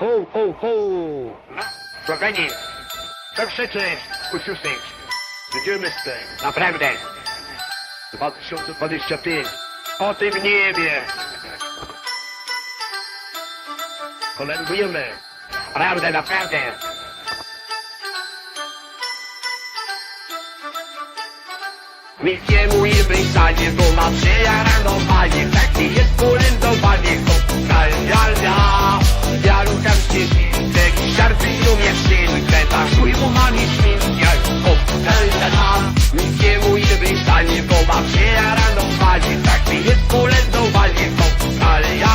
Ho, ho, ho! No, spokojnie. Co krzyczysz, usiusek? Będziemy z tym. Naprawdę. 2025. O tym niebie. Kolędujemy. Prawda, naprawdę. Wielkiemu i Brytanii to ma Kopkalnia Wielkiemu i Brytanii to ma przejaranowanie Taki jest kolędowanie Kopkalnia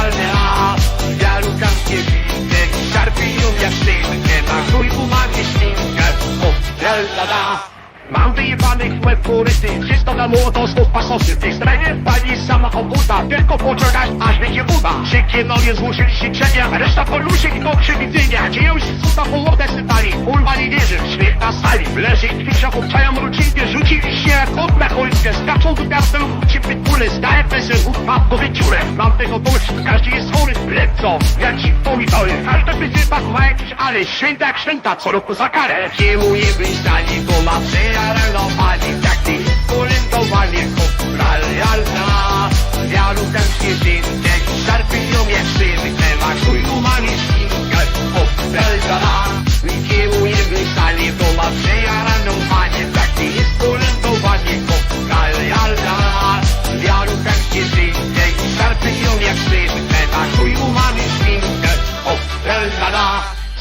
Wiarukamskie świntek Szarpią jak szynkę. Na szujmu mam i szminkę Kopkalnia Mam wyjebanych łeb kuryty Wszystko na młoto znów pasosy W tej stronie pani sama obuta Tylko poczekać aż będzie uda. Szykienowie złożyli życzenia Reszta polusie i do przewidzenia Dzieją się cuda połowę Skaczą do piastem, ci pitbule Zdaje pesy, upa po wyciurę Mam tego dość, każdy jest chory Lecą, ja ci pomidorem Każda wyzywa ma jakiś ale Święta jak święta, co roku za karę. Kiełuje wystani, bo ma przejaranowanie Tak ty kolędowanie Kopral-jalna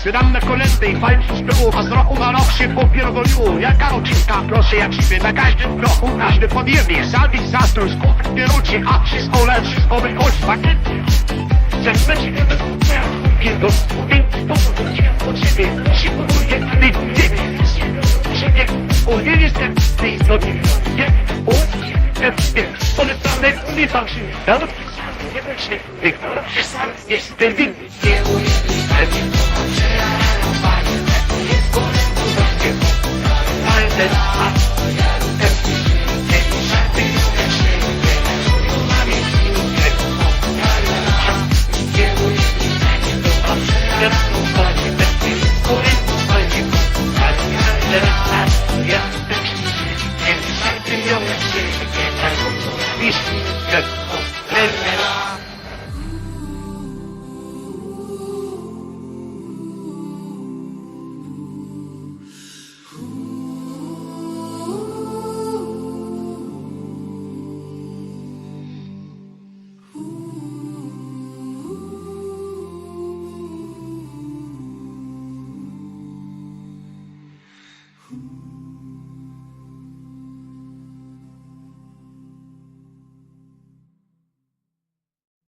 Sydam na kolendy i fajnie z pyłu, a z roku na rok się popierdoliło. Jaka rodzinka, proszę jak siebie, na każdym kroku, każdy podjemnie. Salwi zastrój, skupek pierucie, a wszystko lecz, wszystko wychodzi, pakiety. Zębecie, kiedy to od siebie, siłuje, ty, ty, siebie, uwierzysz ten, ty, no nie, nie, u, nie, nie, one tam, nie, nie, tam się, ale, nie, nie, nie, nie, jest ten, nie,